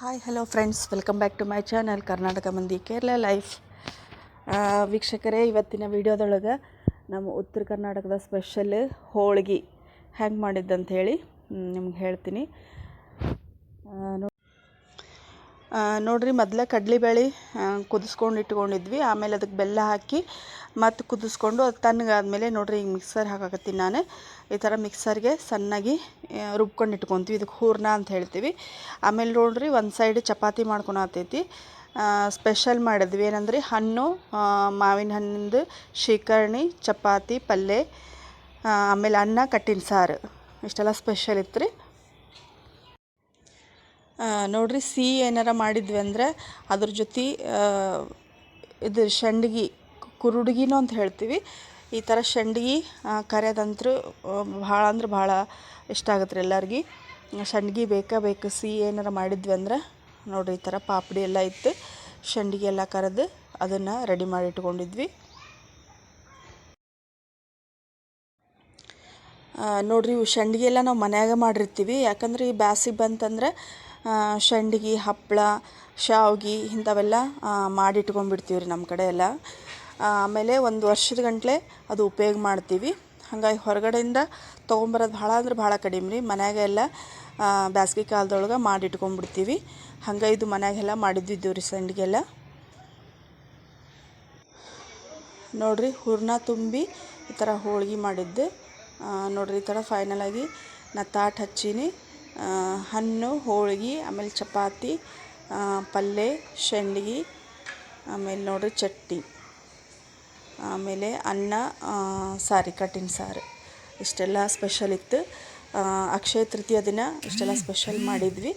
Hi hello friends welcome back to my channel Karnataka ಮಂದಿ Kerala life ವೀಕ್ಷಕರೇ, ಇವತ್ತಿನ ವಿಡಿಯೋದೊಳಗೆ ನಮ್ಮ ಉತ್ತರ ಕರ್ನಾಟಕದ ಸ್ಪೆಷಲ್ ಹೋಳ್ಗೆ ಹೆಂಗೆ ಮಾಡಿದ್ದಂತ ಹೇಳಿ ನಿಮ್ಗೆ ಹೇಳ್ತೀನಿ. ನೋಡ್ರಿ, ಮೊದಲೇ ಕಡಲೆಬೇಳೆ ಕುದಿಸ್ಕೊಂಡು ಇಟ್ಕೊಂಡಿದ್ವಿ. ಆಮೇಲೆ ಅದಕ್ಕೆ ಬೆಲ್ಲ ಹಾಕಿ ಮತ್ತು ಕುದಿಸ್ಕೊಂಡು ಅದು ತಣ್ಣಗಾದ್ಮೇಲೆ ನೋಡ್ರಿ, ಈಗ ಮಿಕ್ಸರ್ ಹಾಕಾಕತ್ತೀನಿ ನಾನು. ಈ ಥರ ಮಿಕ್ಸರ್ಗೆ ಸಣ್ಣಾಗಿ ರುಬ್ಕೊಂಡು ಇಟ್ಕೊತೀವಿ. ಇದಕ್ಕೆ ಹೂರ್ಣ ಅಂತ ಹೇಳ್ತೀವಿ. ಆಮೇಲೆ ನೋಡ್ರಿ, ಒಂದು ಸೈಡ್ ಚಪಾತಿ ಮಾಡ್ಕೊಳತೈತಿ ಸ್ಪೆಷಲ್ ಮಾಡಿದ್ವಿ. ಏನಂದ್ರೆ, ಹಣ್ಣು ಮಾವಿನ ಹಣ್ಣಿಂದು ಶೀಕರ್ಣಿ ಚಪಾತಿ ಪಲ್ಯ ಆಮೇಲೆ ಅನ್ನ ಕಟ್ಟಿನ ಸಾರು. ಇಷ್ಟೆಲ್ಲ ಸ್ಪೆಷಲ್ ಇತ್ತು ರೀ ನೋಡ್ರಿ, ಸಿಹಿ ಏನಾರ ಮಾಡಿದ್ವಿ ಅಂದ್ರೆ ಅದ್ರ ಜೊತೆ ಇದು ಸಂಡ್ಗಿ ಕುರುಡ್ಗಿನೂ ಅಂತ ಹೇಳ್ತೀವಿ. ಈ ಥರ ಸಂಡ್ಗಿ ಕರೆದಂತರೂ ಭಾಳ ಅಂದ್ರೆ ಭಾಳ ಇಷ್ಟ ಆಗತ್ತೆ ರೀ ಎಲ್ಲರಿಗೆ. ಸಂಡ್ಗಿ ಬೇಕಾ ಬೇಕು ಸಿಹಿ ಏನಾರ ಮಾಡಿದ್ವಿ ಅಂದ್ರೆ ನೋಡಿರಿ, ಈ ಥರ ಪಾಪಡಿ ಎಲ್ಲ ಇತ್ತು. ಸಂಡ್ಗಿ ಎಲ್ಲ ಕರೆದು ಅದನ್ನು ರೆಡಿ ಮಾಡಿ ಇಟ್ಕೊಂಡಿದ್ವಿ. ನೋಡಿರಿ, ಇವು ಸಂಡ್ಗಿ ಎಲ್ಲ ನಾವು ಮನ್ಯಾಗ ಮಾಡಿರ್ತೀವಿ. ಯಾಕಂದ್ರೆ ಈ ಬ್ಯಾಸಿಗೆ ಬಂತಂದ್ರೆ ಸಂಡ್ಗಿ ಹಪ್ಪಳ ಶಾವ್ಗೆ ಇಂಥವೆಲ್ಲ ಮಾಡಿಟ್ಕೊಂಡ್ಬಿಡ್ತೀವಿ ರೀ ನಮ್ಮ ಕಡೆ ಎಲ್ಲ. ಆಮೇಲೆ ಒಂದು ವರ್ಷದ ಗಂಟ್ಲೆ ಅದು ಉಪಯೋಗ ಮಾಡ್ತೀವಿ. ಹಾಗಾಗಿ ಹೊರಗಡೆಯಿಂದ ತೊಗೊಂಬರೋದು ಭಾಳ ಅಂದ್ರೆ ಭಾಳ ಕಡಿಮೆ ರೀ ಮನೆಯಾಗೆಲ್ಲ ಬ್ಯಾಸ್ಗೆ ಕಾಲದೊಳಗೆ ಮಾಡಿಟ್ಕೊಂಡ್ಬಿಡ್ತೀವಿ. ಹಂಗೆ ಇದು ಮನ್ಯಾಗೆಲ್ಲ ಮಾಡಿದ್ದಿದ್ದೀವಿ ರೀ ಸಂಡಿಗೆಲ್ಲ. ನೋಡಿರಿ, ಹೂರ್ಣ ತುಂಬಿ ಈ ಥರ ಹೋಳ್ಗೆ ಮಾಡಿದ್ದೆ. ನೋಡಿರಿ ಈ ಥರ ಫೈನಲಾಗಿ ನಾ ತಾಟ್ ಹಚ್ಚೀನಿ. ಹಣ್ಣು, ಹೋಳಿಗೆ, ಆಮೇಲೆ ಚಪಾತಿ ಪಲ್ಯ ಸಂಡ್ಗೆ ಆಮೇಲೆ ನೋಡಿರಿ ಚಟ್ನಿ. ಆಮೇಲೆ ಅನ್ನ ಸಾರಿ ಕಟ್ಟಿನ ಸಾರು. ಇಷ್ಟೆಲ್ಲ ಸ್ಪೆಷಲ್ ಇತ್ತು. ಅಕ್ಷಯ ತೃತೀಯ ದಿನ ಇಷ್ಟೆಲ್ಲ ಸ್ಪೆಷಲ್ ಮಾಡಿದ್ವಿ.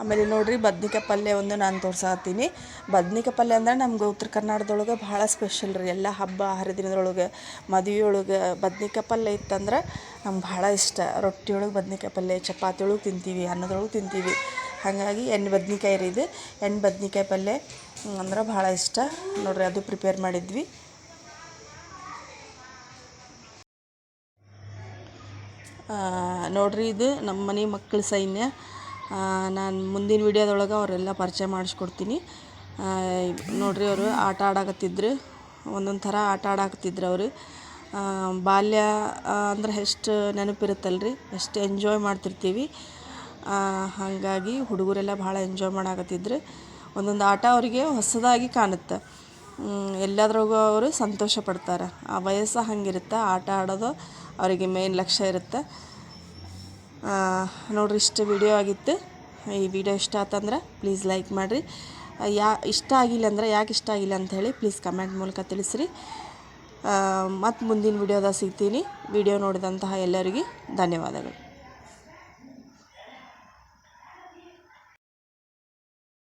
ಆಮೇಲೆ ನೋಡಿರಿ ಬದ್ನಿಕಾಯಿ ಪಲ್ಯ ಒಂದು ನಾನು ತೋರ್ಸಾತೀನಿ. ಬದ್ನಿಕಾಯಿ ಪಲ್ಯ ಅಂದ್ರೆ ನಮ್ಗೆ ಉತ್ತರ ಕರ್ನಾಟಕದೊಳಗೆ ಭಾಳ ಸ್ಪೆಷಲ್ ರೀ. ಎಲ್ಲ ಹಬ್ಬ, ಹರಿದಿನದೊಳಗೆ, ಮದುವೆಯೊಳಗೆ ಬದ್ನಿಕಾಯಿ ಪಲ್ಯ ಇತ್ತಂದ್ರೆ ನಮ್ಗೆ ಭಾಳ ಇಷ್ಟ. ರೊಟ್ಟಿ ಒಳಗೆ ಬದ್ನಿಕಾಯಿ ಪಲ್ಯ ಚಪಾತಿ ಒಳಗೆ ತಿಂತೀವಿ, ಅನ್ನದೊಳಗೆ ತಿಂತೀವಿ. ಹಾಗಾಗಿ ಎಣ್ಣೆ ಬದ್ನಿಕಾಯಿ ರೀ ಇದು. ಎಣ್ಣೆ ಬದ್ನಿಕಾಯಿ ಪಲ್ಯ ಅಂದ್ರೆ ಭಾಳ ಇಷ್ಟ. ನೋಡ್ರಿ ಅದು ಪ್ರಿಪೇರ್ ಮಾಡಿದ್ವಿ. ನೋಡ್ರಿ ಇದು ನಮ್ಮ ಮನೆ ಮಕ್ಕಳ ಸೈನ್ಯ. ನಾನು ಮುಂದಿನ ವಿಡಿಯೋದೊಳಗೆ ಅವರೆಲ್ಲ ಪರಿಚಯ ಮಾಡಿಸ್ಕೊಡ್ತೀನಿ. ನೋಡಿರಿ ಅವರು ಆಟ ಆಡಕತ್ತಿದ್ರು. ಒಂದೊಂದು ಥರ ಆಟ ಆಡಾಕತ್ತಿದ್ರು ಅವರು. ಬಾಲ್ಯ ಅಂದ್ರೆ ಎಷ್ಟು ನೆನಪಿರುತ್ತಲ್ರಿ? ಎಷ್ಟು ಎಂಜಾಯ್ ಮಾಡ್ತಿರ್ತೀವಿ. ಹಾಗಾಗಿ ಹುಡುಗರೆಲ್ಲ ಭಾಳ ಎಂಜಾಯ್ ಮಾಡಾಕತ್ತಿದ್ರು. ಒಂದೊಂದು ಆಟ ಅವರಿಗೆ ಹೊಸದಾಗಿ ಕಾಣುತ್ತೆ. ಎಲ್ಲದ್ರಾಗೂ ಅವರು ಸಂತೋಷ ಪಡ್ತಾರೆ. ಆ ವಯಸ್ಸು ಹಂಗಿರುತ್ತೆ, ಆಟ ಆಡೋದು ಅವರಿಗೆ ಮೇನ್ ಲಕ್ಷ್ಯ ಇರುತ್ತೆ. ನೋಡ್ರಿ, ಇಷ್ಟು ವಿಡಿಯೋ ಆಗಿತ್ತು. ಈ ವಿಡಿಯೋ ಇಷ್ಟ ಆತಂದ್ರೆ ಪ್ಲೀಸ್ ಲೈಕ್ ಮಾಡಿರಿ. ಯಾ, ಇಷ್ಟ ಆಗಿಲ್ಲ ಅಂದ್ರೆ ಯಾಕೆ ಇಷ್ಟ ಆಗಿಲ್ಲ ಅಂತ ಹೇಳಿ ಪ್ಲೀಸ್ ಕಮೆಂಟ್ ಮೂಲಕ ತಿಳಿಸ್ರಿ. ಮತ್ತು ಮುಂದಿನ ವಿಡಿಯೋದಾಗ ಸಿಗ್ತೀನಿ. ವಿಡಿಯೋ ನೋಡಿದಂತಹ ಎಲ್ಲರಿಗೂ ಧನ್ಯವಾದಗಳು.